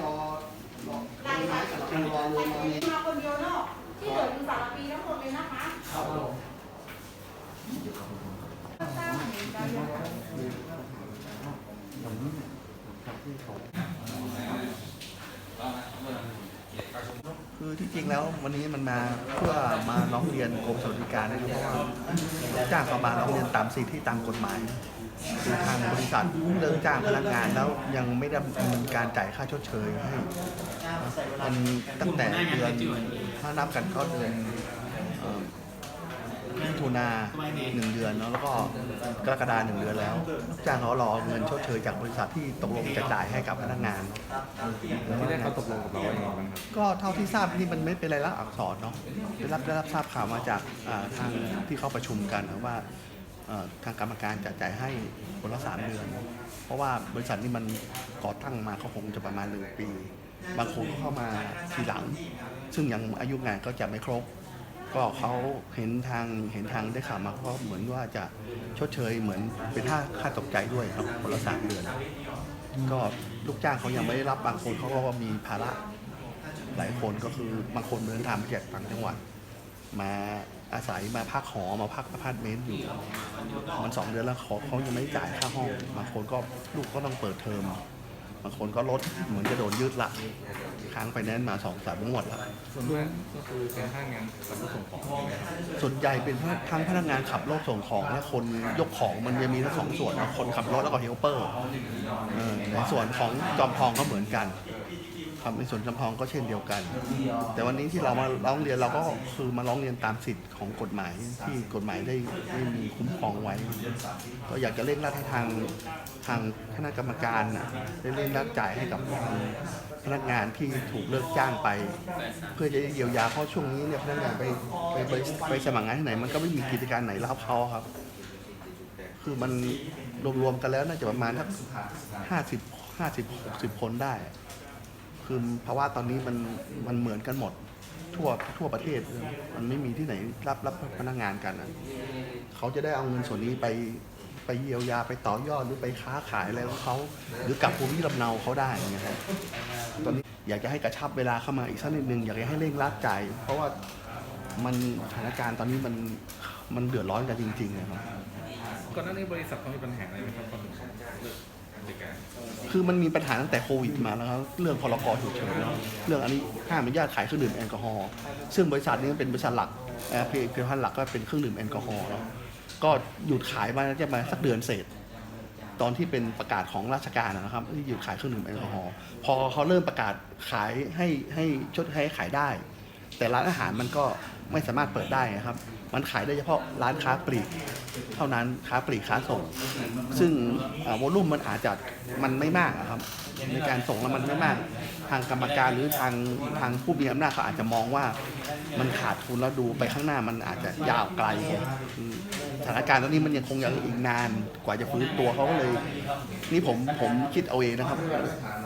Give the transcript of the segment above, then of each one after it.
รอรอไล่ไล่รอรอรอรอมาคนเดียวเนาะที่เหลืออยู่สามปีทั้งหมดเลยนะคะครับผมคื อที่จริงแล้ววันนี้มันมาเพื่อมาร้องเรียนกรมสวัสดิการนะครับเพราะว่าจ้างเขามาร้องเรียนตามสิทธิตามกฎหมายคือทางบริษัทเลิกจ้างพนักงานแล้วยังไม่ได้ดำเนินการจ่ายค่าชดเชยให้มันตั้งแต่เดือนถ้านับกันก็เดือนเอ่อ มิถุนาหนึ่งเดือนเนาะแล้วก็กรกฎาหนึ่งเดือนแล้วจ้างเขารอเงินชดเชยจากบริษัทที่ตกลงจะจ่ายให้กับพนักงานที่แรกเขาตกลงกับเราว่ายังไงบ้างครับ ก็เท่าที่ทราบนี่มันไม่เป็นรายลักษณ์อักษรเนาะได้รับได้รับทราบข่าวมาจากอ่าทางที่เขาประชุมกันนะว่าเอ่อทางกรรมการจะจ่ายให้คนละสามเดือน เพราะว่าบริษัทนี่มันก่อตั้งมาเขาคงจะประมาณหนึ่งปี บางคนก็เข้ามาทีหลัง ซึ่งยังอายุงานก็จะไม่ครบ ก็เขาเห็นทางเห็นทางได้ข่าวมาเขาเหมือนว่าจะชดเชยเหมือนเป็นค่าค่าตกใจด้วยครับคนละสามเดือน ก็ลูกจ้างเขายังไม่ได้รับบางคนเขาก็มีภาระหลายคนก็คือบางคนเดินทางมาจากต่างจังหวัด มาอาศัยมาพักหอมาพักอพาร์ตเมนต์อยู่ มันสองเดือนแล้วเขาเขายังไม่จ่ายค่าห้องบางคนก็ลูกก็ต้องเปิดเทอม บางคนก็รถเหมือนจะโดนยืดละค้างไปแนนซ์มาสองสามงวดแล้วส่วนมากก็คือเป็นพนักงานขับรถส่งของใช่ไหมครับส่วนใหญ่เป็นทั้งพนักงานขับรถส่งของและคนยกของมันจะมีทั้งสองส่วนนะคนขับรถแล้วก็เฮลเปอร์เออในส่วนของจอมทองก็เหมือนกัน ครับในส่วนจอมทองก็เช่นเดียวกัน แต่วันนี้ที่เรามาร้องเรียนเราก็คือมาร้องเรียนตามสิทธิ์ของกฎหมายที่กฎหมายได้ได้มีคุ้มครองไว้ ก็อยากจะเร่งรัดให้ทางทางคณะกรรมการน่ะได้เร่งรัดจ่ายให้กับพนักงานที่ถูกเลิกจ้างไป เพื่อจะเยียวยาเพราะช่วงนี้เนี่ยพนักงานไปไปไปไปสมัครงานที่ไหน มันก็ไม่มีกิจการไหนรับเขาครับ คือมันรวมๆกันแล้วน่าจะประมาณสักห้าสิบห้าสิบหกสิบคนได้ คือเพราะว่าตอนนี้มันมันเหมือนกันหมด ทั่วทั่วประเทศมันไม่มีที่ไหนรับรับพนักงานกันอะเขาจะได้เอาเงินส่วนนี้ไปไปเยียวยาไปต่อยอดหรือไปค้าขายอะไรของเขาหรือกลับภูมิลำเนาเขาได้อย่างเงี้ยครับตอนนี้อยากจะให้กระชับเวลาเข้ามาอีกสักนิดนึงอยากจะให้เร่งรัดจ่ายเพราะว่ามันสถานการณ์ตอนนี้มันมันเดือดร้อนกันจริงๆนะครับ ก่อนหน้านี้บริษัทเขามีปัญหาอะไรไหมครับตอนเลิกการจัดการคือมันมีปัญหาตั้งแต่โควิดมาแล้วครับเรื่องพรกฉุกเฉินเรื่องอันนี้ห้ามอนุญาตขายเครื่องดื่มแอลกอฮอล์ซึ่งบริษัทนี้เป็นบริษัทหลักเอ่อผลิตภัณฑ์หลักก็เป็นเครื่องดื่มแอลกอฮอล์แล้วก็หยุดขายมาจะมาสักเดือนเศษ ตอนที่เป็นประกาศของราชการนะครับที่หยุดขายเครื่องดื่มแอลกอฮอล์พอเขาเริ่มประกาศขายให้ให้ชดให้ขายได้ แต่ร้านอาหารมันก็ไม่สามารถเปิดได้นะครับ มันขายได้เฉพาะร้านค้าปลีก เท่านั้นค้าปลีกค้าส่ง ซึ่งวอลุ่มมันอาจจะมันไม่มากครับ ในการส่งแล้วมันไม่มาก ทางกรรมการหรือทางทางผู้มีอำนาจเขาอาจจะมองว่ามันขาดทุนแล้วดูไปข้างหน้ามันอาจจะยาวไกลอืมสถานการณ์ตอนนี้มันยังคงยังอีกนานกว่าจะฟื้นตัวเขาก็เลย นี่ผมผมคิดเอาเองนะครับ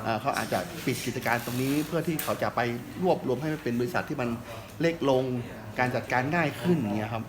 เอ่อเขาอาจจะปิดกิจการตรงนี้เพื่อที่เขาจะไปรวบรวมให้มันเป็นบริษัทที่มันเล็กลงการจัดการง่ายขึ้นอย่างเงี้ยครับ